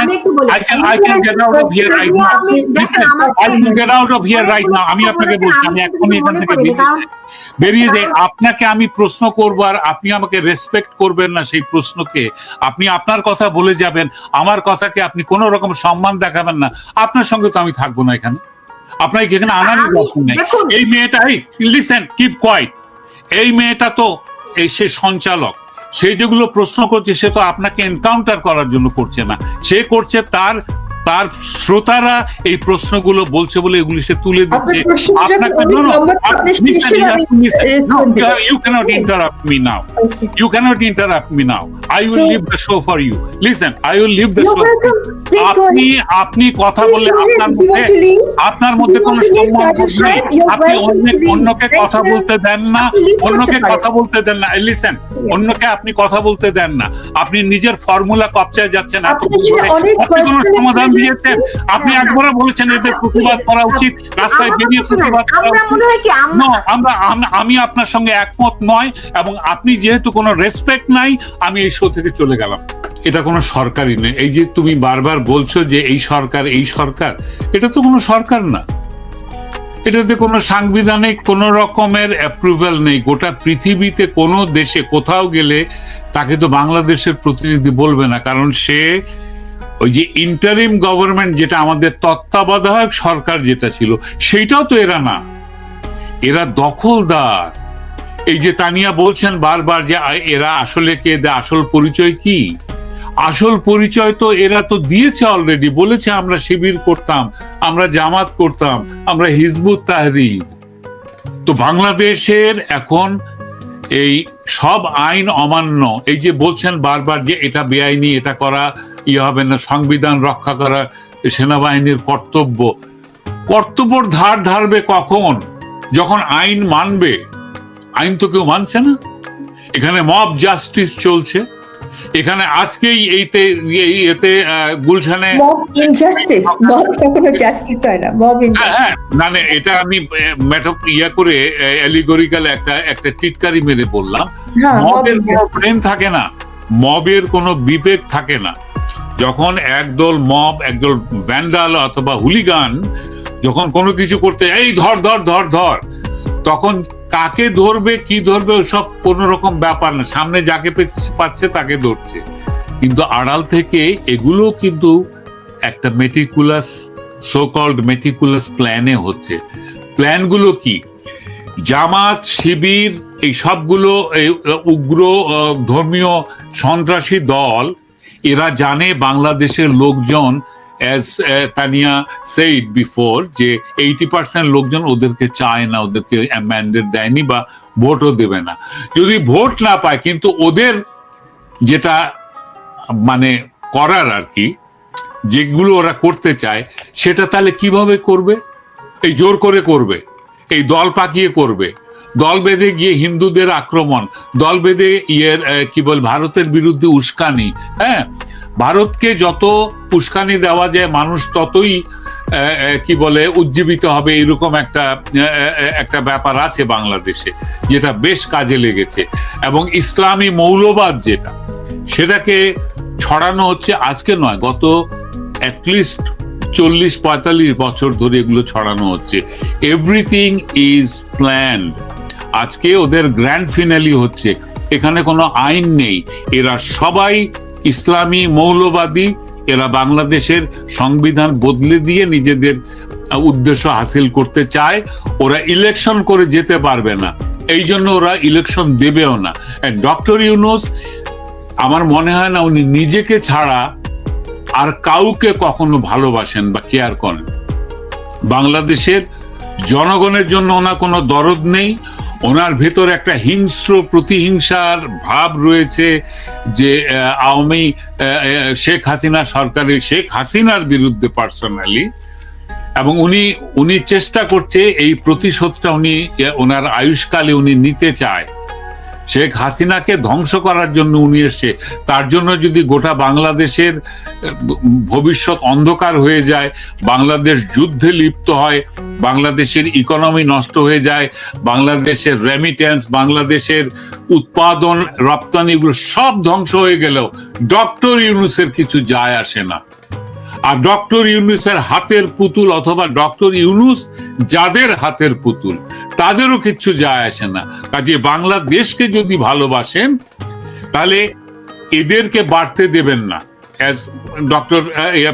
আমি একটু বলি. আমি আপনাকে বলছি আমি এখনই এখান থেকে বেরিয়ে যাই। আপনাকে আমি প্রশ্ন করব আর আপনি আমাকে রেসপেক্ট করবেন না সেই প্রশ্নকে। আপনি আপনার কথা বলে যাবেন আমার কথাকে আপনি কোনো রকম সম্মান দেখাবেন না। আপনার সঙ্গে তো আমি থাকব না এখানে। আপনার এখানে আনারই দরকার নেই। এই মেয়েটাই লিসেন কিপ কোয়াইট এই মেয়েটা তো এই সে সঞ্চালক। সেই যেগুলো প্রশ্ন করছে, সে তো আপনাকে এনকাউন্টার করার জন্য করছে না। সে করছে তার তার শ্রোতারা এই প্রশ্নগুলো বলছে বলে এগুলি সে তুলে দিচ্ছে। আপনি মধ্যে কোনো সম্মান নেই। আপনি অন্যকে অন্যকে কথা বলতে দেন না। অন্যকে কথা বলতে দেন না। লিসেন অন্যকে আপনি কথা বলতে দেন না। আপনি নিজের ফর্মুলা কপচায় যাচ্ছেন। সমাধান দিয়েছেন। আপনি হ্যাঁ, একবারে বলেছেন এদের প্রতিবাদ করা উচিত রাস্তায় বেরিয়ে প্রতিবাদ করা উচিত। আমরা আমি আপনার সঙ্গে একমত নয় এবং আপনি যেহেতু কোনো রেসপেক্ট নাই আমি এই শো থেকে চলে গেলাম। এটা কোনো সরকারই নেই এই যে তুমি বারবার বলছো যে এই সরকার এই সরকার এটা তো কোনো সরকার না। এটাতে কোনো সাংবিধানিক কোনো রকমের অ্যাপ্রুভাল নেই। গোটা পৃথিবীতে কোনো দেশে কোথাও গেলে তাকে তো বাংলাদেশের প্রতিনিধি বলবে না কারণ সে ওই যে ইন্টারিম গভর্নমেন্ট যেটা আমাদের তত্ত্বাবধায়ক সরকার যেটা ছিল, সেইটাও তো এরা না। এরা দখলদার। এই যে তানিয়া বলছেন বারবার যে এরা আসলে কে? আসল পরিচয় কি? আসল পরিচয় তো এরা তো দিয়েছে অলরেডি বলেছে, আমরা শিবির করতাম, আমরা জামাত করতাম, আমরা হিজবুত তাহরির। তো বাংলাদেশের এখন এই সব আইন অমান্য, এই যে বলছেন বারবার যে, এটা বেআইনি, এটা করা ইয়ে হবে না সংবিধান রক্ষা করা সেনাবাহিনীর কর্তব্য। কর্তব্যর ধার ধারবে কখন? যখন আইন মানবে। আইন তো কেউ মানছে না। এখানে মব জাস্টিস চলছে। এখানে আজকেই এইতে এই এতে গুলশানে মানে এটা আমি মেটপ ইয়া করে অ্যালিগরিক্যাল একটা একটা টিটকারি মেরে বললাম। হ্যাঁ মবের কোনো প্রেম থাকে না। মবের কোনো বিবেক থাকে না। যখন একদল মব, একদল ভ্যান্ডাল অথবা হুলিগান যখন কোনো কিছু করতে এই ধর ধর ধর ধর, তখন কাকে ধরবে, কি ধরবে, ওসব কোনো রকম ব্যাপার না। সামনে যাকে পাচ্ছে তাকে ধরছে। কিন্তু আড়াল থেকে এগুলো কিন্তু একটা মেটিকুলাস সো কল্ড মেটিকুলাস প্ল্যানে হচ্ছে। প্ল্যানগুলো কি? জামাত, শিবির, এই সবগুলো উগ্র, ধর্মীয় সন্ত্রাসী দল এরা জানে বাংলাদেশের লোকজন অ্যাজ তানিয়া সেইড বিফোর যে এইটি পার্সেন্ট লোকজন ওদেরকে চায় না, ওদেরকে ম্যান্ডেট দেয়নি বা ভোটও দেবে না। যদি ভোট না পায়, কিন্তু ওদের যেটা মানে করার আর কি, যেগুলো ওরা করতে চায়, সেটা তাহলে কীভাবে করবে? এই জোর করে করবে? এই দল পাকিয়ে করবে? দল বেঁধে গিয়ে হিন্দুদের আক্রমণ, দল বেঁধে ইয়ের কি বল, ভারতের বিরুদ্ধে উস্কানি হ্যাঁ? ভারতকে যত উস্কানি দেওয়া যায়, মানুষ ততই কি বলে, উজ্জীবিত হবে, এরকম একটা একটা ব্যাপার আছে বাংলাদেশে, যেটা বেশ কাজে লেগেছে। এবং ইসলামী মৌলবাদ যেটা, সেটাকে ছড়ানো হচ্ছে, আজকে নয়, গত অ্যাটলিস্ট চল্লিশ পঁয়তাল্লিশ বছর ধরে এগুলো ছড়ানো হচ্ছে। এভরিথিং ইজ প্ল্যান্ড আজকে ওদের গ্র্যান্ড ফিনালি হচ্ছে। এখানে কোনো আইন নেই। এরা সবাই ইসলামী মৌলবাদী। এরা বাংলাদেশের সংবিধান বদলে দিয়ে নিজেদের উদ্দেশ্য হাসিল করতে চায়। ওরা ইলেকশন করে যেতে পারবে না। এই জন্য ওরা ইলেকশন দেবেও না। ডক্টর ইউনুস আমার মনে হয় না উনি নিজেকে ছাড়া আর কাউকে কখনো ভালোবাসেন বা কেয়ার করেন। বাংলাদেশের জনগণের জন্য ওনার কোনো দরদ নেই। ওনার ভেতর একটা হিংস্র প্রতিহিংসার ভাব রয়েছে যে আওয়ামী শেখ হাসিনা সরকারের, শেখ হাসিনার বিরুদ্ধে পার্সোনালি এবং উনি উনি চেষ্টা করছে এই প্রতিশোধটা উনি ওনার আয়ুষ্কালে উনি নিতে চায়। শেখ হাসিনাকে ধ্বংস করার জন্য উনি এসছে। তার জন্য যদি গোটা বাংলাদেশের ভবিষ্যৎ অন্ধকার হয়ে যায়, বাংলাদেশ যুদ্ধে লিপ্ত হয়, বাংলাদেশের ইকোনমি নষ্ট হয়ে যায়, বাংলাদেশের রেমিটেন্স বাংলাদেশের উৎপাদন, রপ্তানিগুলো সব ধ্বংস হয়ে গেলেও ডক্টর ইউনুসের কিছু যায় আসে না। আর ডক্টর ইউনুসের হাতের পুতুল অথবা ডক্টর ইউনুস যাদের হাতের পুতুল, তাদেরও কিচ্ছু যায় আসে না। কাজে বাংলাদেশকে যদি ভালোবাসেন, তাহলে এদেরকে বাড়তে দেবেন না। ডক্টর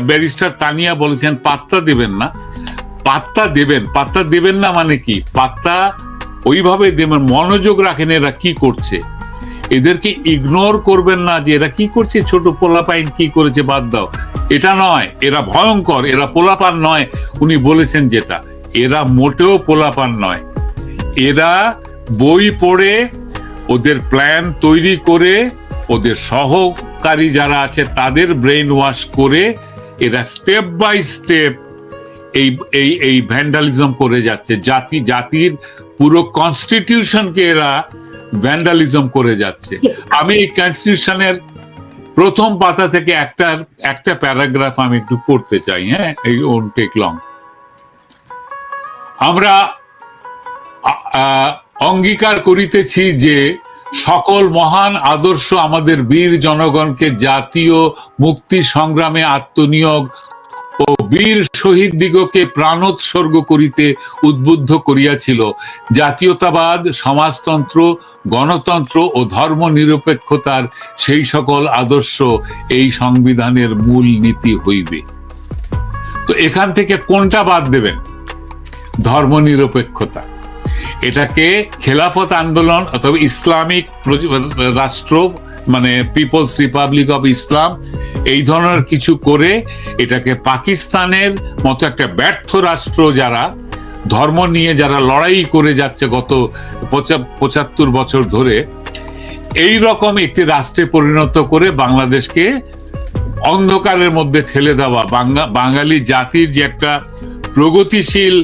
ব্যারিস্টার তানিয়া বলেছেন, পাত্তা দেবেন না। পাত্তা দেবেন। পাত্তা দেবেন না মানে কি? পাত্তা ওইভাবে দেবেন, মনোযোগ রাখেন এরা কি করছে। এদেরকে ইগনোর করবেন না যে এরা কি করছে, ছোট পোলাপাইন কি করেছে, বাদ দাও। এটা নয় এরা ভয়ঙ্কর এরা পোলাপান নয়। উনি বলেছেন যেটা এরা মোটেও পোলাপান নয়। এরা বই পড়ে ওদের প্ল্যান তৈরি করে ওদের সহকারী যারা আছে তাদের ব্রেন ওয়াশ করে এরা স্টেপ বাই স্টেপ এই এই এই ভ্যান্ডালিজম করে যাচ্ছে। জাতি জাতির পুরো কনস্টিটিউশনকে এরা ভ্যান্ডালিজম করে যাচ্ছে। আমি এই কনস্টিটিউশনের প্রথম পাতা থেকে একটা একটা প্যারাগ্রাফ আমি একটু পড়তে চাই হ্যাঁ? এই ওন টেক লং আমরা অঙ্গীকার করিতেছি যে সকল মহান আদর্শ আমাদের বীর জনগণকে জাতীয় মুক্তি সংগ্রামে আত্মনিয়োগ ও বীর শহীদ দিগকে প্রাণোৎসর্গ করিতে উদ্বুদ্ধ করিয়াছিল। জাতীয়তাবাদ, সমাজতন্ত্র, গণতন্ত্র ও ধর্ম নিরপেক্ষতার সেই সকল আদর্শ এই সংবিধানের মূল নীতি হইবে। তো এখান থেকে কোনটা বাদ দেবেন? ধর্ম নিরপেক্ষতা এটাকে খেলাফত আন্দোলন অথবা ইসলামিক রাষ্ট্র মানে পিপলস রিপাবলিক অব ইসলাম এই ধরনের কিছু করে এটাকে পাকিস্তানের মতো একটা ব্যর্থ রাষ্ট্র যারা, ধর্ম নিয়ে যারা লড়াই করে যাচ্ছে গত পঁচাত্তর বছর ধরে, এই রকম একটি রাষ্ট্রে পরিণত করে বাংলাদেশকে অন্ধকারের মধ্যে ঠেলে দেওয়া বাঙালি জাতির যে একটা প্রগতিশীল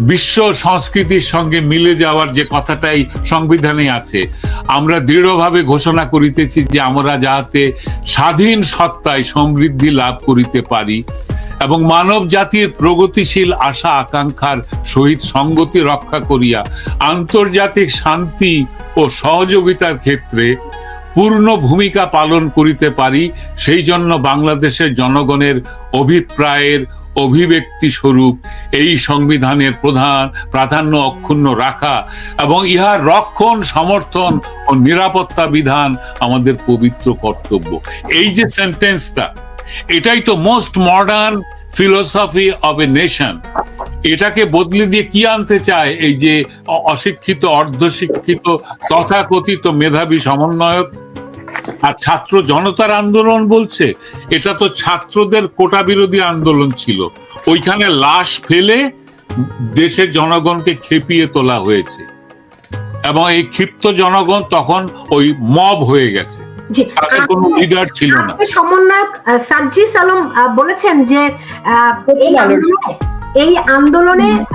বিশ্ব সংস্কৃতির সঙ্গে মিলে যাওয়ার যে কথাটাই সংবিধানে আছে, আমরা দৃঢ়ভাবে ঘোষণা করিতেছি যে আমরা যাহাতে স্বাধীন সত্তায় সমৃদ্ধি লাভ করিতে পারি এবং মানব জাতির প্রগতিশীল আশা আকাঙ্ক্ষার সহিত সঙ্গতি রক্ষা করিয়া আন্তর্জাতিক শান্তি ও সহযোগিতার ক্ষেত্রে পূর্ণ ভূমিকা পালন করিতে পারি, সেই জন্য বাংলাদেশের জনগণের অভিপ্রায়ের অভিব্যক্তি স্বরূপ এই সংবিধানের প্রধান প্রাধান্য অক্ষুণ্ণ রাখা এবং ইহার রক্ষণ, সমর্থন ও নিরাপত্তা বিধান আমাদের পবিত্র কর্তব্য। এই যে সেন্টেন্সটা, এটাই তো most modern philosophy of a nation এটাকে বদলে দিয়ে কি আনতে চায় এই যে অশিক্ষিত, অর্ধশিক্ষিত, তথাকথিত মেধাবী সমন্বয়ক? আর ছাত্র জনতার আন্দোলন বলছে এটা তো ছাত্রদের কোটা বিরোধী আন্দোলন ছিল। ওইখানে লাশ ফেলে দেশের জনগণকে খেপিয়ে তোলা হয়েছে। এবং এই ক্ষিপ্ত জনগণ তখন ওই মব হয়ে গেছে। কোনো লিডার ছিল না। আজকে সমন্বয়ক সার্জিস আলম বলেছেন যে এই আন্দোলনে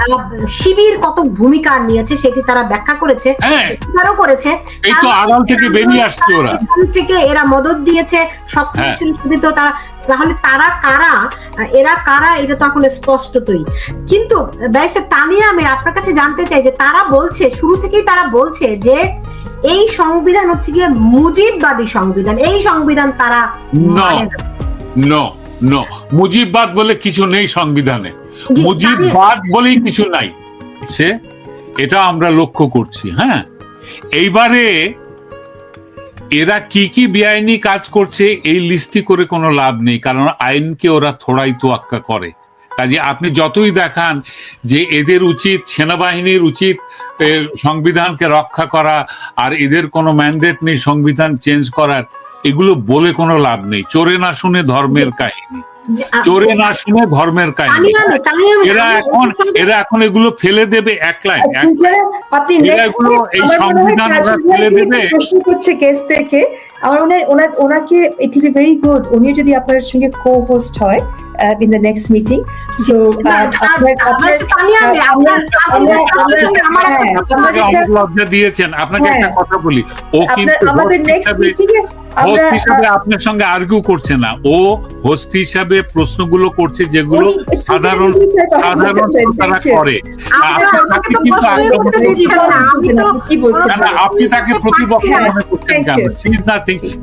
শিবির কত ভূমিকা নিয়েছে সেটি তারা ব্যাখ্যা করেছে হ্যাঁ। স্বীকারও করেছে। এই তো আড়াল থেকে বেরিয়ে আসছে ওরা। থেকে এরা মদত দিয়েছে সবকিছু শুধু তারা তাহলে তারা কারা? এরা কারা? এটা তো এখন স্পষ্টতই। কিন্তু ব্যারিস্টার তানিয়া আমির আপনার কাছে জানতে চাই যে তারা বলছে শুরু থেকেই তারা বলছে যে এই সংবিধান হচ্ছে গিয়ে মুজিববাদী সংবিধান। এই সংবিধান তারা না। নো নো মুজিববাদ বলে কিছু নেই সংবিধানে। মুজিববাদ বলেই কিছু নাই। সে? এটা আমরা লক্ষ্য করছি হ্যাঁ? এইবারে এরা কি কি বেআইনি কাজ করছে এই লিস্টি করে কোনো লাভ নেই কারণ আইনকে ওরা থোড়াই তোয়াক্কা করে। কাজে আপনি যতই দেখান যে এদের উচিত সেনাবাহিনীর উচিত সংবিধানকে রক্ষা করা আর এদের কোনো ম্যান্ডেট নেই সংবিধান চেঞ্জ করার এগুলো বলে কোনো লাভ নেই। চোরে না শুনে ধর্মের কাহিনী। চোরে না শুনে ধর্মের কাহিনী। এরা এখন এরা এখন এগুলো ফেলে দেবে এক লাইন এই হয় সংবিধান ওরা ফেলে দেবে। প্রশ্ন করছে কেস থেকে আমার মনে হয় ওনাকে ইট বি ভেরি গুড উনিও যদি আপনার সঙ্গে কো হোস্ট হয় একটা হ্যাঁ, দিয়েছেন। আপনাকে হ্যাঁ। একটা কথা বলি। ও কিন্তু আমাদের নেক্সট মিটিং এ হোস্ট হিসাবে আপনার সঙ্গে আর্গিউ করছে না। ও হোস্ট হিসাবে প্রশ্নগুলো করছে যেগুলো সাধারণ সাধারণ তারা করে। আপনি কিন্তু তাকে প্রতিপক্ষ মনে করছেন কেন?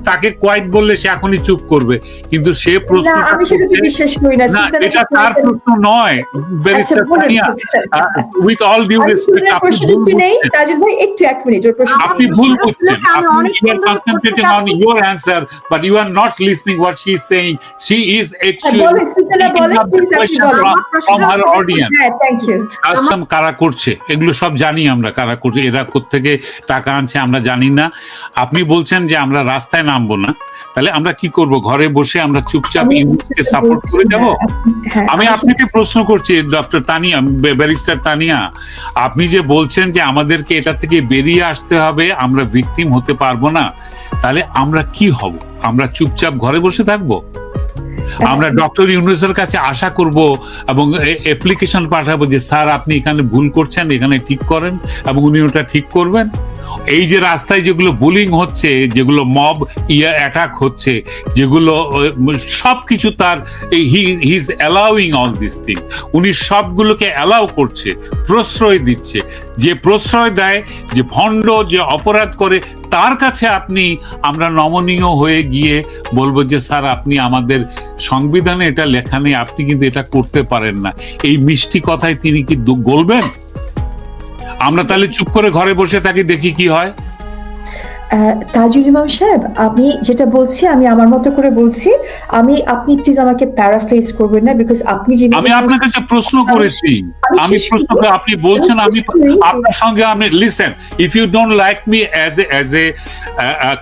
তাকে কোয়াইট বললে সে এখনই চুপ করবে। কিন্তু সে প্রশ্ন না। এটা তার প্রশ্ন নয়। Barrister. With all due respect আপনি ভুল বুঝছেন। তাজুল ভাই একটু এক মিনিট ওর প্রশ্ন আপনি ভুল বুঝছেন। আপনি you are concentrating on your answer but you are not listening what she is saying she is হ্যাঁ, অ্যাকচুয়ালি বলেন সুলতানা বলেন প্লিজ আপনি বলেন। আমার প্রশ্ন from her audience. হ্যাঁ থ্যাংক ইউ আসাম কারা করছে? এগুলো সব জানি আমরা কারা করছে এরা থেকে টাকা আনছে আমরা জানি না। আপনি বলছেন যে আমরা রাস্তায় নামবো না। তাহলে আমরা কি করব? ঘরে বসে আমরা চুপচাপ ইংলিশকে সাপোর্ট করে যাব? হ্যাঁ আমি আপনাকে প্রশ্ন করছি ডক্টর তানিয়া ব্যারিস্টার তানিয়া আপনি যে বলছেন যে আমাদেরকে এটা থেকে বেরিয়ে আসতে হবে আমরা ভিকটিম হতে পারব না। তাহলে আমরা কি হব? আমরা চুপচাপ ঘরে বসে থাকব? আমরা ডক্টর ইউনুসের কাছে আশা করব এবং অ্যাপ্লিকেশন পাঠাবো যে, স্যার, আপনি এখানে ভুল করছেন, এখানে ঠিক করেন এবং উনি ওটা ঠিক করবেন। এই যে রাস্তায় যেগুলো বুলিং হচ্ছে, যেগুলো মব ইয়া অ্যাটাক হচ্ছে, যেগুলো সব কিছু তার he is allowing all this thing উনি সবগুলোকে অ্যালাউ করছে, প্রশ্রয় দিচ্ছে। যে প্রশ্রয় দেয়, যে ভণ্ড, যে অপরাধ করে, তার কাছে আপনি, আমরা নমনীয় হয়ে গিয়ে বলব যে, স্যার, আপনি আমাদের সংবিধানে এটা লেখা নেই, আপনি কিন্তু এটা করতে পারেন না। এই মিষ্টি কথায় তিনি কি গলবেন? আমরা তাহলে চুপ করে ঘরে বসে থাকি দেখি কি হয়। তাজুল ইমাম সাহেব আমি যেটা বলছি আমি আমার মতো করে বলছি আমি আপনি প্লিজ আমাকে প্যারাফ্রেজ করবেন না বিকজ আপনি যে আমি আপনার কাছে প্রশ্ন করেছি আমি প্রশ্ন করে আপনি বলছেন আমি। আপনার সঙ্গে আমি listen if you don't like me as a as a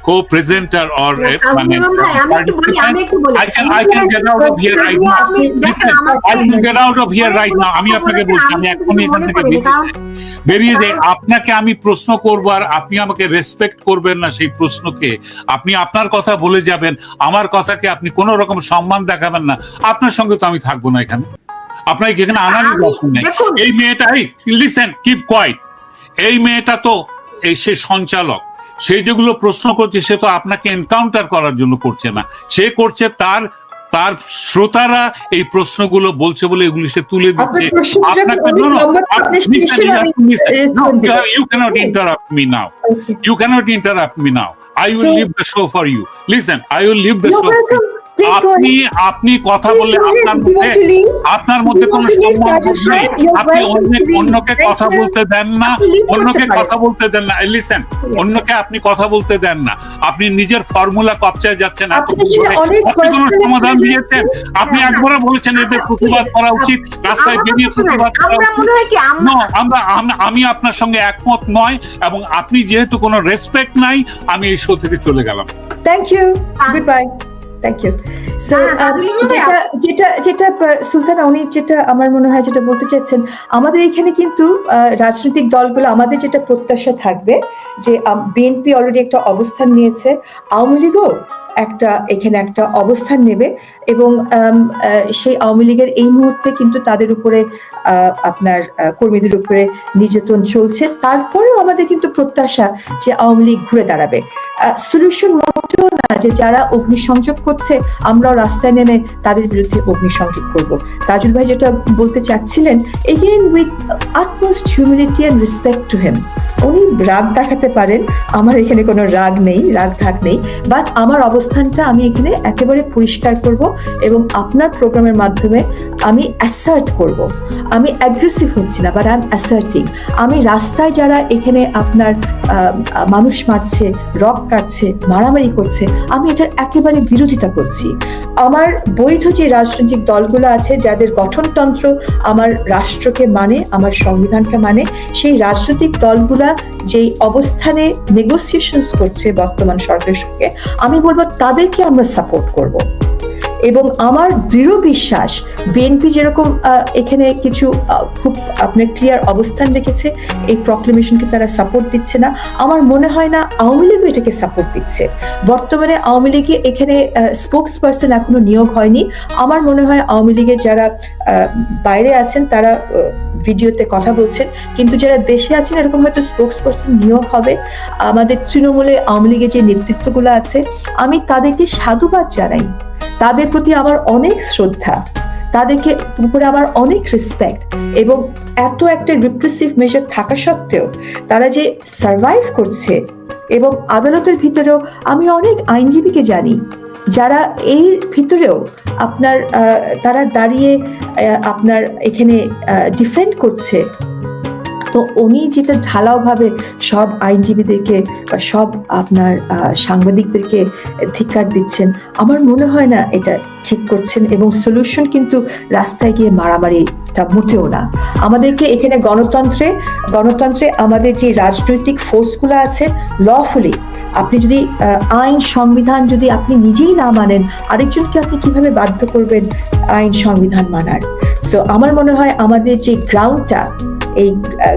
co presenter or মানে ভাই, আমি একটু বলি, আমি একটু বলি। I can- I can get out of here right now. আমি আপনাকে বলছি আমি এখনই এখান থেকে বেরিয়ে যাই আপনাকে আমি প্রশ্ন করব আর আপনি আমাকে রেসপেক্ট করবেন না সেই প্রশ্নকে। আপনি আপনার কথা বলে যাবেন আমার কথাকে আপনি কোনো রকম সম্মান দেখাবেন না। আপনার সঙ্গে তো আমি থাকব না এখানে। আপনাকে এখানে আনারই দরকার নেই? এই মেয়েটাই লিসেন কিপ কোয়াইট এই মেয়েটা তো এই সে সঞ্চালক। সে যেগুলো প্রশ্ন করছে সে তো আপনাকে এনকাউন্টার করার জন্য করছে না। সে করছে তার তার শ্রোতারা এই প্রশ্নগুলো বলছে বলে এগুলি সে তুলে দিচ্ছে। আপনার প্রশ্নটা আপনাকে অনেক নাও no, লম্বা, আপ- আপনি listen, শেষে you have আমি to listen. No, respond you দেব। have- you. Cannot আপনি আপনি কথা বললে আপনার মধ্যে আপনার মধ্যে কোনো নেই। আপনি অন্য অন্যকে কথা. বলতে দেন না আপনি অন্যকে কথা বলতে দেন না। লিসেন অন্যকে আপনি কথা বলতে দেন না। আপনি নিজের ফর্মুলা কপচায় যাচ্ছেন এত আপনি কোনো সমাধান দিয়েছেন? আপনি হ্যাঁ, একবারও বলেছেন এদের প্রতিবাদ করা উচিত রাস্তায় বেরিয়ে প্রতিবাদ করা উচিত। মনে হয় কি আমরা আম- আপনার সঙ্গে একমত নয় এবং আপনি যেহেতু কোনো রেসপেক্ট নাই আমি এই শো থেকে চলে গেলাম। Thank you. Ah. Goodbye. Thank you ভাই, যেটা যেটা যেটা সুলতানা উনি যেটা আমার মনে হয় যেটা বলতে চাচ্ছেন আমাদের এখানে কিন্তু রাজনৈতিক দলগুলো আমাদের যেটা প্রত্যাশা থাকবে যে বিএনপি অলরেডি একটা অবস্থান নিয়েছে আওয়ামী লীগও একটা, এখানে একটা অবস্থান নেবে এবং সেই আওয়ামী লীগের এই মুহূর্তে কিন্তু তাদের উপরে আপনার কর্মীদের উপরে নির্যাতন চলছে। তারপরেও আমাদের কিন্তু প্রত্যাশা যে আওয়ামী লীগ ঘুরে দাঁড়াবে। সলিউশন মোটেও না যে যারা অগ্নিসংযোগ করছে, আমরাও রাস্তায় নেমে তাদের বিরুদ্ধে অগ্নিসংযোগ করব। তাজুল ভাই যেটা বলতে চাচ্ছিলেন again with utmost humility and respect to him উনি রাগ দেখাতে পারেন, আমার এখানে কোনো রাগ নেই, রাগ ঢাক নেই বাট আমার অবস্থানটা আমি এখানে একেবারে পরিষ্কার করব এবং আপনার প্রোগ্রামের মাধ্যমে আমি অ্যাসার্ট করব। আমি অ্যাগ্রেসিভ হচ্ছি না বাট আই এম অ্যাসার্টিং আমি রাস্তায় যারা এখানে আপনার মানুষ মারছে, রক কাটছে, মারামারি করছে, আমি এটার একেবারে বিরোধিতা করছি। আমার বৈধ যে রাজনৈতিক দলগুলো আছে, যাদের গঠনতন্ত্র আমার রাষ্ট্রকে মানে আমার সংবিধানকে মানে সেই রাজনৈতিক দলগুলা যেই অবস্থানে নেগোসিয়েশনস করছে বর্তমান সরকারের সঙ্গে, আমি বলব তাদেরকে আমরা সাপোর্ট করব। এবং আমার দৃঢ় বিশ্বাস বিএনপি যেরকম এখানে কিছু খুব আপনার ক্লিয়ার অবস্থান রেখেছে, এই প্রক্লেমেশনকে তারা সাপোর্ট দিচ্ছে না। আমার মনে হয় না আওয়ামী লীগও এটাকে সাপোর্ট দিচ্ছে। বর্তমানে আওয়ামী লীগে এখানে স্পোক্স পার্সন এখনও নিয়োগ হয়নি। আমার মনে হয় আওয়ামী লীগের যারা বাইরে আছেন, তারা ভিডিওতে কথা বলছেন। কিন্তু যারা দেশে আছেন, এরকম হয়তো স্পোক্স পার্সন নিয়োগ হবে। আমাদের তৃণমূলে আওয়ামী লীগের যে নেতৃত্বগুলো আছে, আমি তাদেরকে সাধুবাদ জানাই। তাদের প্রতি আমার অনেক শ্রদ্ধা, তাদেরকে উপরে আমার অনেক রেসপেক্ট এবং এত একটা রিপ্রেসিভ মেজার থাকা সত্ত্বেও তারা যে সার্ভাইভ করছে এবং আদালতের ভিতরেও আমি অনেক আইনজীবীকে জানি যারা এই ভিতরেও আপনার তারা দাঁড়িয়ে আপনার এখানে ডিফেন্ড করছে। তো উনি যেটা ঢালাওভাবে সব আইনজীবীদেরকে বা সব আপনার সাংবাদিকদেরকে ধিক্কার দিচ্ছেন, আমার মনে হয় না এটা ঠিক করছেন এবং সলিউশন কিন্তু রাস্তায় গিয়ে মারামারিটা মোটেও না। আমাদেরকে এখানে গণতন্ত্রে গণতন্ত্রে আমাদের যে রাজনৈতিক ফোর্সগুলো আছে লফুলি আপনি যদি আইন সংবিধান যদি আপনি নিজেই না মানেন, আরেকজনকে আপনি কীভাবে বাধ্য করবেন আইন সংবিধান মানার? সো আমার মনে হয় আমাদের যে গ্রাউন্ডটা এই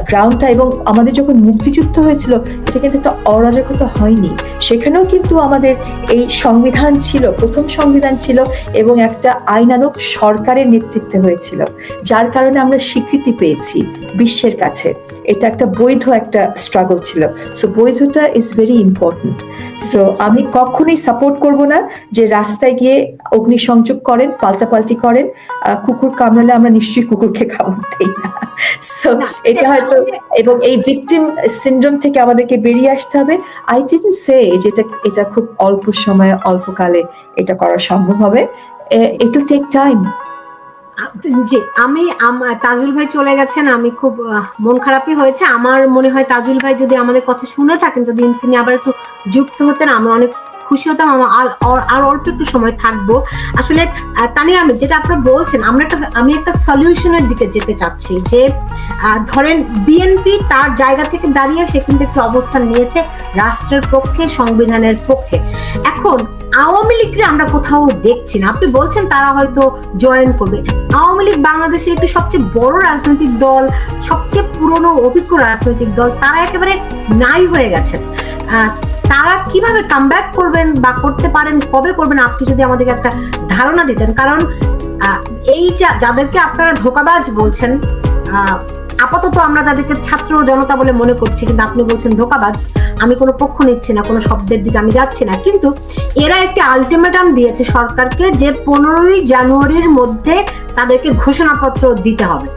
গ্রাউন্ডটা এবং আমাদের যখন মুক্তিযুদ্ধ হয়েছিল, এটা কিন্তু একটা অরাজকতা হয়নি। সেখানেও কিন্তু আমাদের এই সংবিধান ছিল, প্রথম সংবিধান ছিল এবং একটা আইনানুক সরকারের নেতৃত্বে হয়েছিল, যার কারণে আমরা স্বীকৃতি পেয়েছি বিশ্বের কাছে। এটা একটা বৈধ একটা স্ট্রাগল ছিল। সো বৈধতা ইজ ভেরি ইম্পর্টেন্ট সো আমি কখনোই সাপোর্ট করব না যে রাস্তায় গিয়ে অগ্নিসংযোগ করেন পাল্টাপাল্টি করেন কুকুর কামড়ালে আমরা নিশ্চয়ই কুকুরকে কামড় দেই না। সো এটা হয়তো এবং এই ভিকটিম সিনড্রোম থেকে আমাদেরকে বেরিয়ে আসতে হবে। আই ডিডন্ট সে যেটা এটা খুব অল্প সময়ে অল্পকালে এটা করা সম্ভব হবে। ইট উইল টেক টাইম জি, আমি তাজুল ভাই চলে গেছেন, আমি খুব মন খারাপই হয়েছে। আমার মনে হয় তাজুল ভাই যদি আমাদের কথা শুনে থাকেন, যদি তিনি আবার একটু যুক্ত হতেন আমি অনেক খুশি হতাম, আমার আর- অল্প একটু সময় থাকব। আসলে তানিয়া আমি যেটা আপনারা বলছেন, আমরা একটা, আমি একটা সলিউশনের দিকে যেতে চাচ্ছি, যে ধরেন বিএনপি তার জায়গা থেকে দাঁড়িয়ে সে কিন্তু একটি অবস্থান নিয়েছে রাষ্ট্রের পক্ষে, সংবিধানের পক্ষে। এখন, আওয়ামী লীগকে আমরা কোথাও দেখছি না। আপনি বলছেন তারা হয়তো জয়েন করবে। আওয়ামী লীগ বাংলাদেশের একটি সবচেয়ে বড় রাজনৈতিক দল, সবচেয়ে পুরনো অভিজ্ঞ রাজনৈতিক দল, তারা একেবারে নাই হয়ে গেছেন। তারা কীভাবে কামব্যাক করবেন বা করতে পারেন, কবে করবেন, আপনি যদি আমাদেরকে একটা ধারণা দিতেন। কারণ এই যাদেরকে আপনারা ধোকাবাজ বলছেন আপাতত আমরা তাদেরকে ছাত্র জনতা বলে মনে করছি, কিন্তু আপনি বলছেন ধোকাবাজ। আমি কোনো পক্ষ নিচ্ছি না, কোনো শব্দের দিকে আমি যাচ্ছি না। কিন্তু এরা একটি আলটিমেটাম দিয়েছে সরকারকে যে পনেরোই জানুয়ারির মধ্যে তাদেরকে ঘোষণাপত্র দিতে হবে।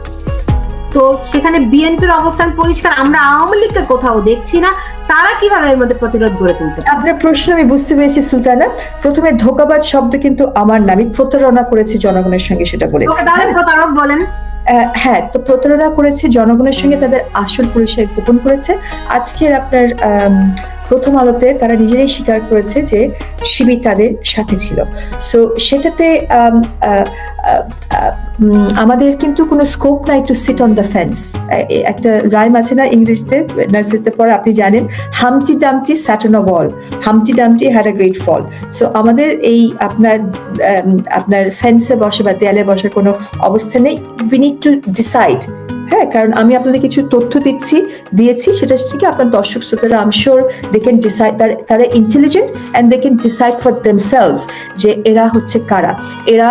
তো সেখানে বিএনপির অবস্থান পরিষ্কার আমরা আওয়ামী লীগকে কোথাও দেখছি না তারা কীভাবে এর মধ্যে প্রতিরোধ গড়ে তুলতে আপনার প্রশ্ন আমি বুঝতে পেরেছি সুলতানা। প্রথমে ধোকাবাদ শব্দ কিন্তু আমার নামে প্রতারণা করেছে জনগণের সঙ্গে সেটা বলেছি। তাহলে প্রতারক বলেন। আহ, হ্যাঁ তো প্রতারণা করেছে জনগণের সঙ্গে তাদের আসল পরিচয় গোপন করেছে। আজকের আপনার আম, প্রথম আলোতে তারা নিজেরাই স্বীকার করেছে যে শিবির তাদের সাথে ছিল। সো সেটাতে আহ, আহ, আহ, আমাদের কিন্তু কোনো স্কোপ নাই to sit on the fence একটা রাইম আছে না ইংলিশতে নার্সিতে পরে আপনি জানেন Humpty Dumpty sat on wall Humpty Dumpty had a great fall so আমাদের এই আপনার আম, আপনার ফেন্সে বসে বা দেয়ালে বসার কোনো অবস্থা নেই। উই নিড টু ডিসাইড হ্যাঁ কারণ আমি আপনাদের কিছু তথ্য দিচ্ছি, দিয়েছি, সেটা থেকে আপনার দর্শক শ্রোতারা I'm sure they can decide তারা intelligent and they can decide for themselves যে এরা হচ্ছে কারা। এরা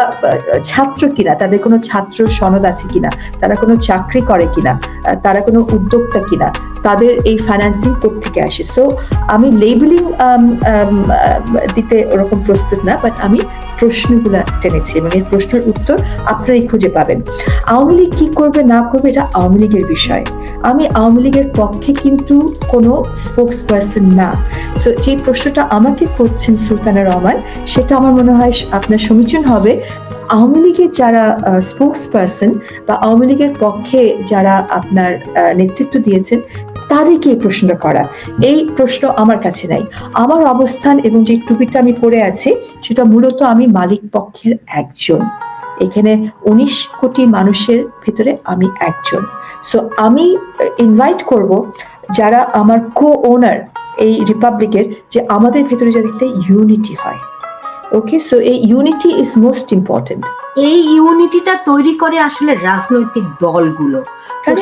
ছাত্র কিনা, তাদের কোনো ছাত্র সনদ আছে কিনা, তারা কোনো চাকরি করে কিনা তারা কোনো উদ্যোক্তা কিনা, তাদের এই ফাইন্যান্সিং থেকে আসে? সো আমি লেবেলিং দিতে ওরকম প্রস্তুত না বাট আমি প্রশ্নগুলা টেনেছি এবং এই প্রশ্নের উত্তর আপনারাই খুঁজে পাবেন। আওয়ামী লীগ কি করবে, না করবে, এটা আওয়ামী লীগের বিষয়। আমি আওয়ামী লীগের পক্ষে কিন্তু কোনো স্পোক্স পার্সন না। সো যে প্রশ্নটা আমাকে করছেন সুলতানা রহমান, সেটা আমার মনে হয় আপনার সমীচীন হবে। আওয়ামী লীগের যারা স্পোক্স পার্সন বা আওয়ামী লীগের পক্ষে যারা আপনার নেতৃত্ব দিয়েছেন, তাদেরকে এই প্রশ্নটা করা। এই প্রশ্ন আমার কাছে নাই। আমার অবস্থান এবং যে টুপিটা আমি পরে আছি, সেটা মূলত আমি মালিক পক্ষের একজন। এখানে উনিশ কোটি মানুষের ভিতরে আমি একজন। সো আমি ইনভাইট করব যারা আমার কো ওনার এই রিপাবলিকের যে আমাদের ভেতরে যাতে একটা ইউনিটি হয়। ওকে সো এই ইউনিটি ইজ মোস্ট ইম্পর্টেন্ট এই ইউনিটিটা তৈরি করে আসলে রাজনৈতিক দলগুলো।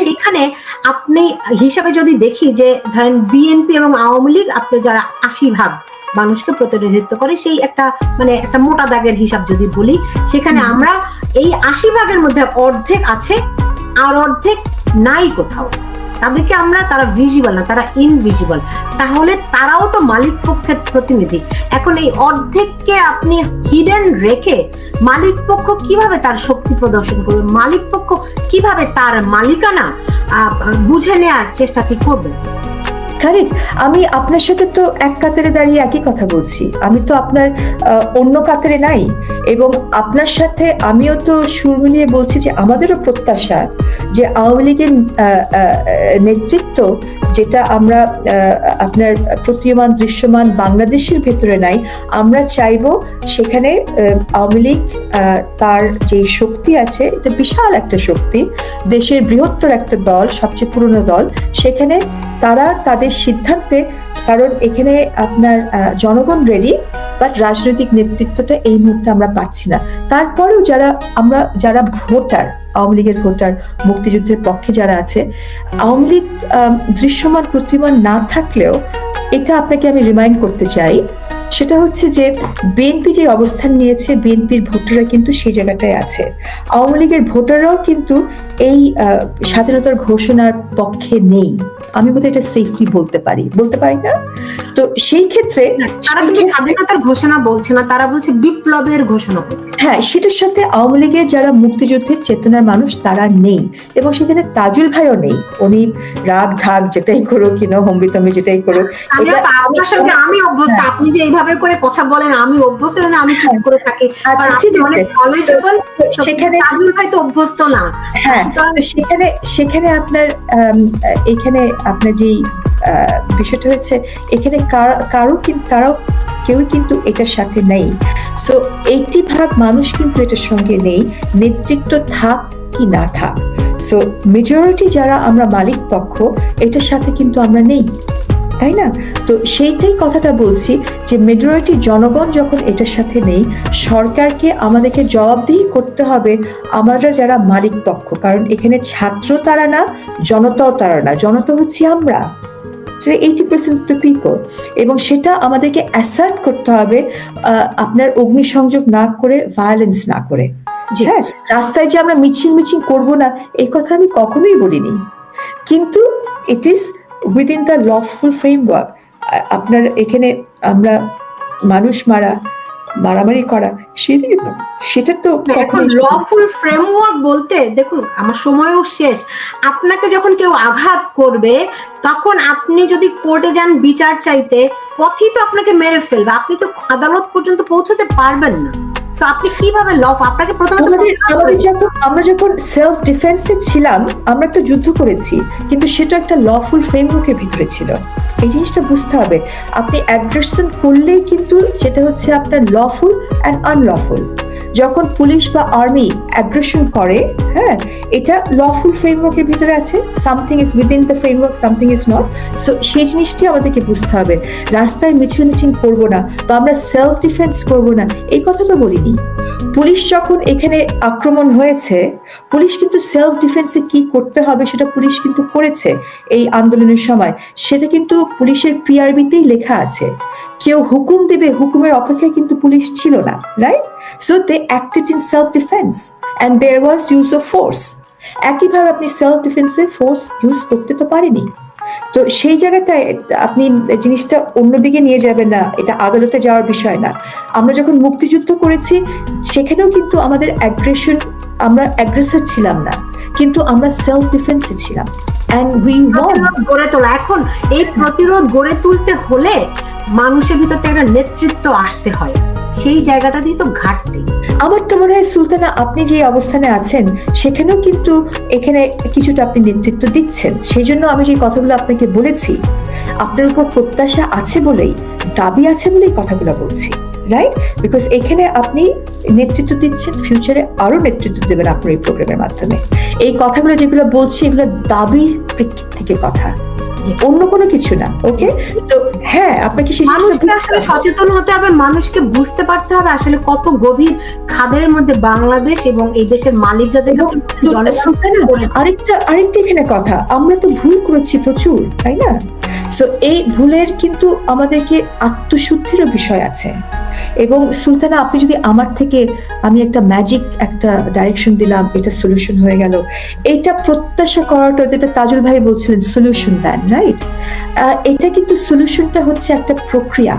সেখানে আপনি হিসাবে যদি দেখি যে ধরেন বিএনপি এবং আওয়ামী লীগ আপনি যারা আশি ভাগ মানুষকে প্রতিনিধিত্ব করে, সেই একটা মানে একটা মোটা দাগের হিসাব যদি বলি, সেখানে আমরা এই আশি ভাগের মধ্যে অর্ধেক আছে আর অর্ধেক নাই কোথাও। তাদেরকে আমরা তারা ভিজিবল না, তারা ইনভিজিবল তাহলে তারাও তো মালিক পক্ষের প্রতিনিধি। এখন এই অর্ধেককে আপনি হিডেন রেখে মালিক পক্ষ কীভাবে তার শক্তি প্রদর্শন করবে? মালিক পক্ষ কীভাবে তার মালিকানা বুঝে নেয়ার চেষ্টাটি করবে? কারেক্ট আমি আপনার সাথে তো এক কাতারে দাঁড়িয়ে একই কথা বলছি। আমি তো আপনার অন্য কাতারে নাই। এবং আপনার সাথে আমিও তো সুর মিলিয়ে বলছি যে আমাদেরও প্রত্যাশা যে আওয়ামী লীগের নেতৃত্ব যেটা আমরা আপনার প্রতীয়মান, দৃশ্যমান বাংলাদেশের ভেতরে নাই, আমরা চাইব সেখানে আওয়ামী লীগ তার যে শক্তি আছে, এটা বিশাল একটা শক্তি, দেশের বৃহত্তর একটা দল, সবচেয়ে পুরনো দল, সেখানে তারা তাদের সিদ্ধান্তে, কারণ এখানে আপনার জনগণ রেডি বাট রাজনৈতিক নেতৃত্বটা এই মুহূর্তে আমরা পাচ্ছি না। তারপরেও যারা, আমরা যারা ভোটার, আওয়ামী লীগের ভোটার, মুক্তিযুদ্ধের পক্ষে যারা আছে, আওয়ামী লীগ দৃশ্যমান প্রতিমান না থাকলেও এটা আপনাকে আমি রিমাইন্ড করতে চাই, সেটা হচ্ছে যে বিএনপি যে অবস্থান নিয়েছে বিএনপির ভোটাররা কিন্তু সেই জায়গাটায় আছে। আওয়ামী লীগের ভোটাররাও কিন্তু এই স্বাধীনতার ঘোষণার পক্ষে নেই। আমি বোধহয় এটা সেফলি বলতে পারি। বলতে পারি না? তো সেই ক্ষেত্রে তারা কিন্তু স্বাধীনতার ঘোষণা বলছে না তারা বলছে বিপ্লবের ঘোষণা হ্যাঁ সেটার সাথে আওয়ামী লীগের যারা মুক্তিযুদ্ধের চেতনার মানুষ তারা নেই। এবং সেখানে তাজুল ভাইও নেই। উনি রাগ ঢাক যেটাই করুক কিনা হম্বিতম্বি যেটাই করুক আপনার সঙ্গে আমি অভ্যস্ত। হ্যাঁ। আপনি যে এইভাবে করে কথা বলেন আমি অভ্যস্ত না আমি চুপ করে থাকি। আচ্ছা সেখানে তাজুল ভাই তো অভ্যস্ত না। হ্যাঁ সেখানে সেখানে আপনার এখানে আপনার যেই বিষয়টা হচ্ছে এখানে কারও কিন্তু কারও কেউই কিন্তু এটার সাথে নেই। সো এইটি ভাগ মানুষ কিন্তু এটার সঙ্গে নেই, নেতৃত্ব থাক কি না থাক। সো মেজরিটি যারা আমরা মালিক পক্ষ, এটার সাথে কিন্তু আমরা নেই, তাই না? তো সেইটাই কথাটা বলছি যে মেজরিটি জনগণ যখন এটার সাথে নেই, সরকারকে আমাদেরকে জবাবদিহি করতে হবে আমরা যারা মালিক পক্ষ, কারণ এখানে ছাত্র তারা না, জনতাও তারা না, জনতা হচ্ছে আমরা। Eighty percent of the people এবং সেটা আমাদেরকে অ্যাসার্ট করতে হবে আপনার অগ্নিসংযোগ না করে ভায়োলেন্স না করে। হ্যাঁ রাস্তায় যে আমরা মিছিল মিছিল করব না এই কথা আমি কখনোই বলিনি। কিন্তু it is within the lawful framework আপনার এখানে আমরা মানুষ মারা মারামারি করা সেটা সেটা তো এখন লফুল ফ্রেমওয়ার্ক বলতে দেখুন আমার সময়ও শেষ। আপনাকে যখন কেউ আঘাত করবে তখন আপনি যদি কোর্টে যান বিচার চাইতে পথেই তো আপনাকে মেরে ফেলবে। আপনি তো আদালত পর্যন্ত পৌঁছতে পারবেন না। সো আপনি কীভাবে লফ আপনাকে প্রথমে আমাদের যখন আমরা যখন সেলফ ডিফেন্সে ছিলাম আমরা তো যুদ্ধ করেছি কিন্তু সেটা একটা লফুল ফ্রেমওয়ার্কের ভিতরে ছিল। এই জিনিসটা বুঝতে হবে। আপনি অ্যাগ্রেশন করলেই কিন্তু সেটা হচ্ছে আপনার লফুল অ্যান্ড আনলফুল যখন পুলিশ বা আর্মি অ্যাগ্রেশন করে হ্যাঁ এটা লফুল ফ্রেমওয়ার্কের ভিতরে আছে। Something is within the framework something is not so সেই জিনিসটি আমাদেরকে বুঝতে হবে। রাস্তায় মিছিল মিছিল করব না বা আমরা সেলফ ডিফেন্স করব না, এই কথা তো বলিনি। পুলিশ যখন এখানে আক্রমণ হয়েছে, পুলিশ কিন্তু সেলফ ডিফেন্সে কি করতে হবে সেটা পুলিশ কিন্তু করেছে এই আন্দোলনের সময়। সেটা কিন্তু পুলিশের পিআরবিতেই লেখা আছে। কেউ হুকুম দেবে, হুকুমের অপেক্ষায় কিন্তু পুলিশ ছিল না right so they acted in self defence and there was use of force একইভাবে আপনি সেলফ ডিফেন্সে ফোর্স ইউজ করতে তো পারেনি তো সেই জায়গাটায় আপনি জিনিসটা অন্যদিকে নিয়ে যাবেন না এটা আদালতে যাওয়ার বিষয় না। আমরা যখন মুক্তিযুদ্ধ করেছি সেখানেও কিন্তু আমাদের অ্যাগ্রেশন আমরা অ্যাগ্রেসর ছিলাম না কিন্তু আমরা সেলফ ডিফেন্সে ছিলাম অ্যান্ড উই গড়ে তোলা। এখন এই প্রতিরোধ গড়ে তুলতে হলে মানুষের ভিতর থেকে একটা নেতৃত্ব আসতে হয়। সেই জায়গাটা দিয়ে তো ঘাটতি। আমার তো মনে হয় সুলতানা, আপনি যে অবস্থানে আছেন, সেখানেও কিন্তু এখানে কিছুটা আপনি নেতৃত্ব দিচ্ছেন। সেই জন্য আমি যে কথাগুলো আপনাকে বলেছি, আপনার উপর প্রত্যাশা আছে বলেই, দাবি আছে বলেই কথাগুলো বলছি রাইট বিকজ এখানে আপনি নেতৃত্ব দিচ্ছেন ফিউচারে আরও নেতৃত্ব দেবেন আপনার এই প্রোগ্রামের মাধ্যমে। এই কথাগুলো যেগুলো বলছি, এগুলো দাবির প্রেক্ষিত থেকে কথা। অন্য কোনো কিছু না ওকে তো হ্যাঁ আপনাকে সেই মানুষকে আসলে সচেতন হতে হবে মানুষকে বুঝতে পারতে হবে আসলে কত গভীর খাদের মধ্যে বাংলাদেশ এবং এই দেশের মালিক যাদের আরেকটা আরেকটা এখানে কথা আমরা তো ভুল করেছি প্রচুর তাই না? সো এই ভুলের কিন্তু আমাদেরকে আত্মশুদ্ধিরও বিষয় আছে। এবং সুলতানা, আপনি যদি আমার থেকে আমি একটা ম্যাজিক একটা ডাইরেকশন দিলাম, এটা সলিউশন হয়ে গেল। এটা প্রত্যাশা করাটা যেটা তাজুল ভাই বলছিলেন সলিউশন দেন রাইট এটা কিন্তু সলিউশনটা হচ্ছে একটা প্রক্রিয়া।